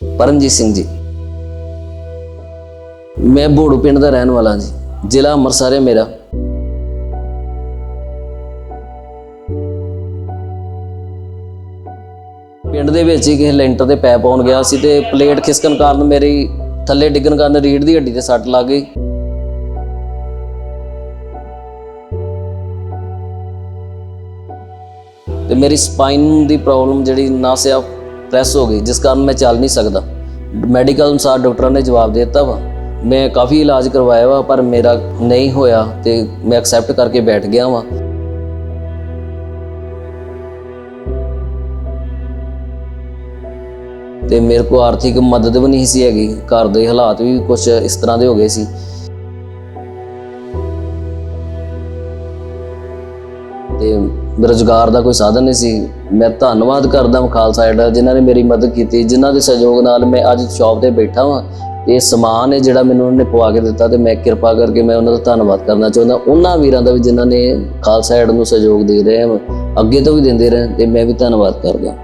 ਪਰਮਜੀਤ ਸਿੰਘ ਜੀ। ਮੈਂ ਬੋੜੂ ਪਿੰਡ ਦਾ ਰਹਿਣ ਵਾਲਾ ਜੀ, ਜ਼ਿਲ੍ਹਾ ਅੰਮ੍ਰਿਤਸਰ ਹੈ ਮੇਰਾ। ਪਿੰਡ ਦੇ ਵਿੱਚ ਹੀ ਕਿਸੇ ਲੈਂਟਰ ਤੇ ਪੈਪ ਪਾਉਣ ਗਿਆ ਸੀ ਤੇ ਪਲੇਟ ਖਿਸਕਣ ਕਾਰਨ ਮੇਰੀ ਥੱਲੇ ਡਿੱਗਣ ਕਾਰਨ ਰੀੜ ਦੀ ਹੱਡੀ ਤੇ ਸੱਟ ਲੱਗ ਗਈ। ਤੇ ਮੇਰੀ ਸਪਾਈਨ ਦੀ ਪ੍ਰੋਬਲਮ ਜਿਹੜੀ ਨਸ ਆ ਪ੍ਰੈਸ ਹੋ ਗਈ, ਜਿਸ ਕਾਰਨ ਮੈਂ ਚੱਲ ਨਹੀਂ ਸਕਦਾ। ਮੈਡੀਕਲ ਅਨੁਸਾਰ ਡਾਕਟਰਾਂ ਨੇ ਜਵਾਬ ਦੇ ਦਿੱਤਾ ਵਾ। ਮੈਂ ਕਾਫੀ ਇਲਾਜ ਕਰਵਾਇਆ ਵਾ, ਪਰ ਮੇਰਾ ਨਹੀਂ ਹੋਇਆ ਤੇ ਮੈਂ ਐਕਸੈਪਟ ਕਰਕੇ ਬੈਠ ਗਿਆ ਵਾ। ਤੇ ਮੇਰੇ ਕੋ ਆਰਥਿਕ ਮਦਦ ਵੀ ਨਹੀਂ ਸੀ ਹੈਗੀ, ਘਰ ਦੇ ਹਾਲਾਤ ਵੀ ਕੁਝ ਇਸ ਤਰ੍ਹਾਂ ਦੇ ਹੋ ਗਏ ਸੀ। ਤੇ ਰੁਜ਼ਗਾਰ ਦਾ ਕੋਈ ਸਾਧਨ ਨਹੀਂ ਸੀ। ਮੈਂ ਧੰਨਵਾਦ ਕਰਦਾ ਹਾਂ ਖਾਲਸਾ ਏਡ ਜਿਨ੍ਹਾਂ ਨੇ ਮੇਰੀ ਮਦਦ ਕੀਤੀ, ਜਿਨ੍ਹਾਂ ਦੇ ਸਹਿਯੋਗ ਨਾਲ ਮੈਂ ਅੱਜ ਸ਼ਾਪ ਤੇ ਬੈਠਾ ਹਾਂ ਇਹ ਸਮਾਨ ਹੈ ਜਿਹੜਾ ਮੈਨੂੰ ਉਹਨੇ ਪਵਾ ਕੇ ਦਿੱਤਾ ਤੇ ਮੈਂ ਕਿਰਪਾ ਕਰਕੇ ਮੈਂ ਉਹਨਾਂ ਦਾ ਧੰਨਵਾਦ ਕਰਨਾ ਚਾਹੁੰਦਾ। ਉਹਨਾਂ ਵੀਰਾਂ ਦਾ ਵੀ ਜਿਨ੍ਹਾਂ ਨੇ ਖਾਲਸਾ ਐਡ ਨੂੰ ਸਹਿਯੋਗ ਦੇ ਰਹੇ ਹਨ ਅੱਗੇ ਤੋਂ ਵੀ ਦਿੰਦੇ ਰਹੇ ਤੇ ਮੈਂ ਵੀ ਧੰਨਵਾਦ ਕਰਦਾ।